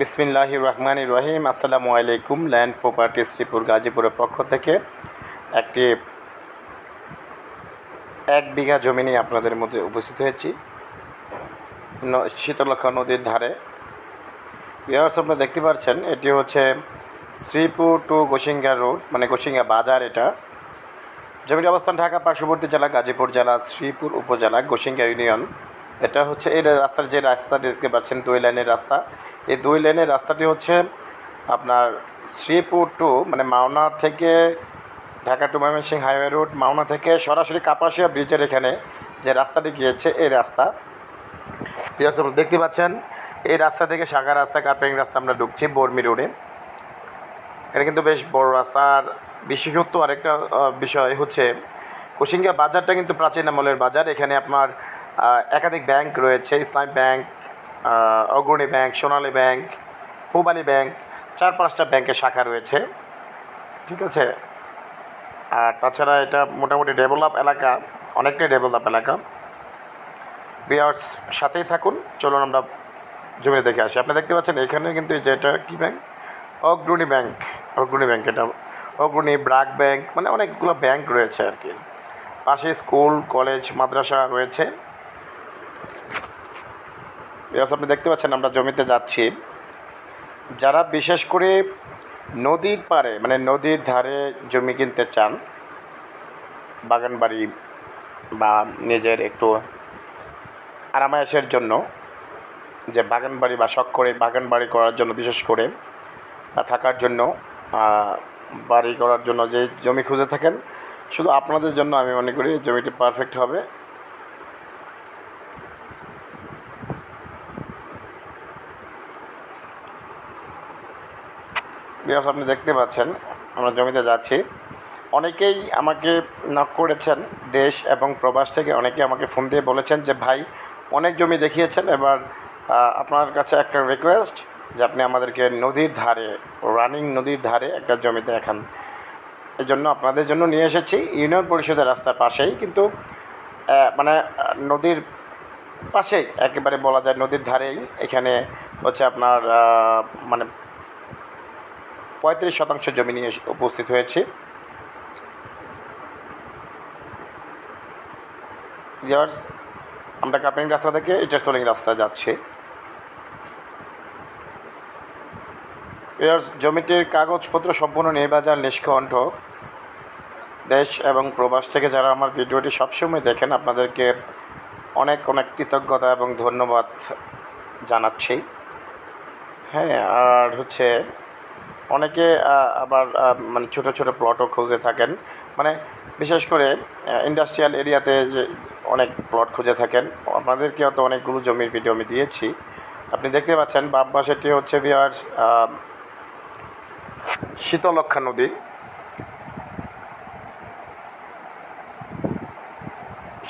বিসমিল্লাহ রহমান রহিম। আসসালামু আলাইকুম, ল্যান্ড প্রপার্টি শ্রীপুর গাজীপুরের পক্ষ থেকে একটি এক বিঘা জমি নিয়ে আপনাদের মধ্যে উপস্থিত হয়েছি। শীতলক্ষা নদীর ধারে। ভিউয়ার্স আপনারা দেখতে পাচ্ছেন, এটি হচ্ছে শ্রীপুর টু গোসিঙ্গা রোড মানে গোসিঙ্গা বাজার এটা। জমির অবস্থান ঢাকা পার্শ্ববর্তী জেলা, গাজীপুর জেলা, শ্রীপুর উপজেলা গোসিঙ্গা ইউনিয়ন। এটা হচ্ছে এই রাস্তার যে রাস্তাটি দেখতে পাচ্ছেন, দুই লাইনের রাস্তা। এই দুই লাইনের রাস্তাটি হচ্ছে আপনার শ্রীপুর টু মানে মাওনা থেকে Dhaka to Mymensingh highway road Mawna থেকে সরাসরি কাপাসিয়া ব্রিজের এখানে যে রাস্তাটি গিয়েছে, এই রাস্তা। দেখতে পাচ্ছেন, এই রাস্তা থেকে শাখা রাস্তা, কার্পেটিং রাস্তা আমরা ঢুকছি বর্মি রোডে। এটা কিন্তু বেশ বড় রাস্তা। আর বিশেষত্ব আরেকটা বিষয় হচ্ছে কুসিঙ্গা বাজারটা কিন্তু প্রাচীন আমলের বাজার। এখানে আপনার একাধিক ব্যাংক রয়েছে, Islami bank Agrani bank, Sonali bank, Pubali bank, চার পাঁচটা ব্যাংকের শাখা রয়েছে, ঠিক আছে? আর তাছাড়া এটা মোটামুটি ডেভেলপ এলাকা, অনেকটাই ডেভেলপ এলাকা। বিয়ার্স সাথেই থাকুন। চলুন আমরা জমিতে দেখে আসি। আপনি দেখতে পাচ্ছেন এখানে কিন্তু এই যে এটা কী bank? Agrani bank. Agrani bank এটা। অগ্রণী ব্রাক ব্যাংক মানে অনেকগুলো ব্যাংক রয়েছে আর কি। পাশে স্কুল, কলেজ, মাদ্রাসা রয়েছে। বিকজ আপনি দেখতে পাচ্ছেন আমরা জমিতে যাচ্ছি। যারা বিশেষ করে নদীর পাড়ে মানে নদীর ধারে জমি কিনতে চান বাগান বাড়ি বা নিজের একটু আরামায়াসের জন্য, যে বাগান বাড়ি বা শখ করে বাগান বাড়ি করার জন্য, বিশেষ করে, বা থাকার জন্য বাড়ি করার জন্য যে জমি খুঁজে থাকেন, শুধু আপনাদের জন্য আমি মনে করি জমিটি পারফেক্ট হবে। বিকজ আপনি দেখতে পাচ্ছেন, আমরা জমিতে যাচ্ছি। অনেকেই আমাকে নক করেছেন দেশ এবং প্রবাস থেকে। অনেকে আমাকে ফোন দিয়ে বলেছেন যে, ভাই, অনেক জমি দেখিয়েছেন। এবার আপনার কাছে একটা রিকোয়েস্ট যে, আপনি আমাদেরকে নদীর ধারে রানিং নদীর ধারে একটা জমি দেখান। এই জন্য আপনাদের জন্য নিয়ে এসেছি। ইউনিয়ন পরিষদের রাস্তার পাশেই, কিন্তু মানে নদীর পাশেই, একেবারে বলা যায় নদীর ধারেই। এখানে হচ্ছে আপনার মানে পঁয়ত্রিশ শতাংশ জমি নিয়ে উপস্থিত হয়েছি। আমরা কার্পেটিং রাস্তা থেকে ইটার সোলিং রাস্তা যাচ্ছি? ভিউয়ার্স জমিটির কাগজপত্র সম্পূর্ণ নির্বাচন নিষ্কণ্ঠ। দেশ এবং প্রবাস থেকে যারা আমার ভিডিওটি সবসময় দেখেন, আপনাদেরকে অনেক অনেক কৃতজ্ঞতা এবং ধন্যবাদ জানাচ্ছি। হ্যাঁ আর হচ্ছে অনেকে আবার মানে ছোটো ছোটো প্লটও খুঁজে থাকেন। মানে বিশেষ করে ইন্ডাস্ট্রিয়াল এরিয়াতে যে অনেক প্লট খুঁজে থাকেন, আপনাদেরকে হয়তো অনেকগুলো জমির ভিডিও আমি দিয়েছি। আপনি দেখতে পাচ্ছেন, বাম পাশেটি হচ্ছে ভিওয়ার্স শীতলক্ষা নদী।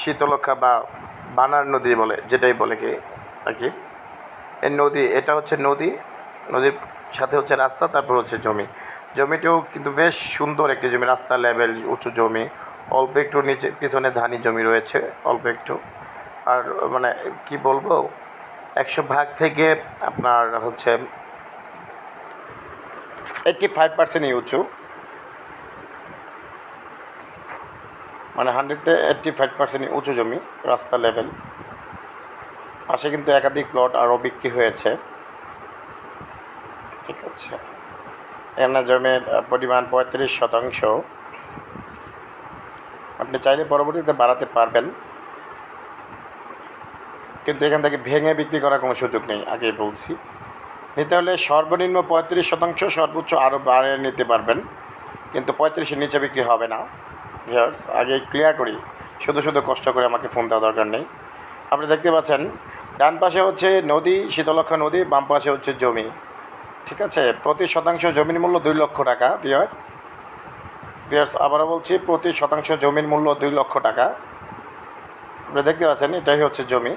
শীতলক্ষা বা বানার নদী বলে, যেটাই বলে কি, আর কি। এই নদী, এটা হচ্ছে নদী, নদীর সাথে হচ্ছে রাস্তা, তারপর হচ্ছে জমি। জমিটিও কিন্তু বেশ সুন্দর একটি জমি, রাস্তা লেভেল উঁচু জমি। অল্প একটু নিচে, পিছনে ধানি জমি রয়েছে, অল্প একটু। আর মানে কি বলব, একশো ভাগ থেকে আপনার হচ্ছে এইটটি ফাইভ পার্সেন্টই উঁচু। মানে হান্ড্রেডে এইট্টি ফাইভ পার্সেন্টই উঁচু জমি, রাস্তা লেভেল পাশে কিন্তু একাধিক প্লট আরও বিক্রি হয়েছে। ঠিক আছে। এখানে জমির পরিমাণ পঁয়ত্রিশ শতাংশ। আপনি চাইলে পরবর্তীতে বাড়াতে পারবেন। কিন্তু এখান থেকে ভেঙে বিক্রি করার কোনো সুযোগ নেই, আগেই বলছি। নিতে হলে সর্বনিম্ন পঁয়ত্রিশ শতাংশ সর্বোচ্চ আরও বাড়িয়ে নিতে পারবেন। কিন্তু পঁয়ত্রিশের নিচে বিক্রি হবে না। ভিউয়ার্স, আগে ক্লিয়ার করি। শুধু শুধু কষ্ট করে আমাকে ফোন দেওয়া দরকার নেই। আপনি দেখতে পাচ্ছেন, ডান পাশে হচ্ছে নদী শীতলক্ষা নদী, বাম পাশে হচ্ছে জমি। ঠিক আছে, প্রতি শতাংশ জমির মূল্য দুই লক্ষ টাকা ভিউয়ার্স ভিউয়ার্স আবারও বলছি, প্রতি শতাংশ জমির মূল্য দুই লক্ষ টাকা। আপনি দেখতে পাচ্ছেন, এটাই হচ্ছে জমি।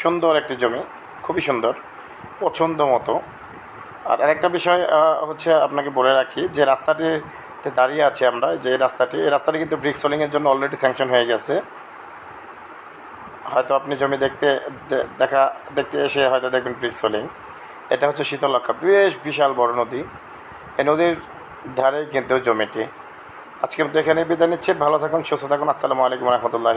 সুন্দর একটি জমি, খুবই সুন্দর, পছন্দ মতো। আর আরেকটা বিষয় হচ্ছে আপনাকে বলে রাখি, যে রাস্তাটিতে দাঁড়িয়ে আছি আমরা, যে রাস্তাটি, এই রাস্তাটি কিন্তু ব্রিক সোলিংয়ের জন্য অলরেডি স্যাংশন হয়ে গেছে। হয়তো আপনি জমি দেখতে দেখা, দেখতে এসে হয়তো দেখবেন ব্রিক সোলিং এটা হচ্ছে শীতলক্ষা বেশ বিশাল বড় নদী। এই নদীর ধারে কিন্তু জমিটি। আজকে তো এখানে বিদায় নিচ্ছে। ভালো থাকুন, সুস্থ থাকুন। আসসালামু আলাইকুম রহমতুল্লাহ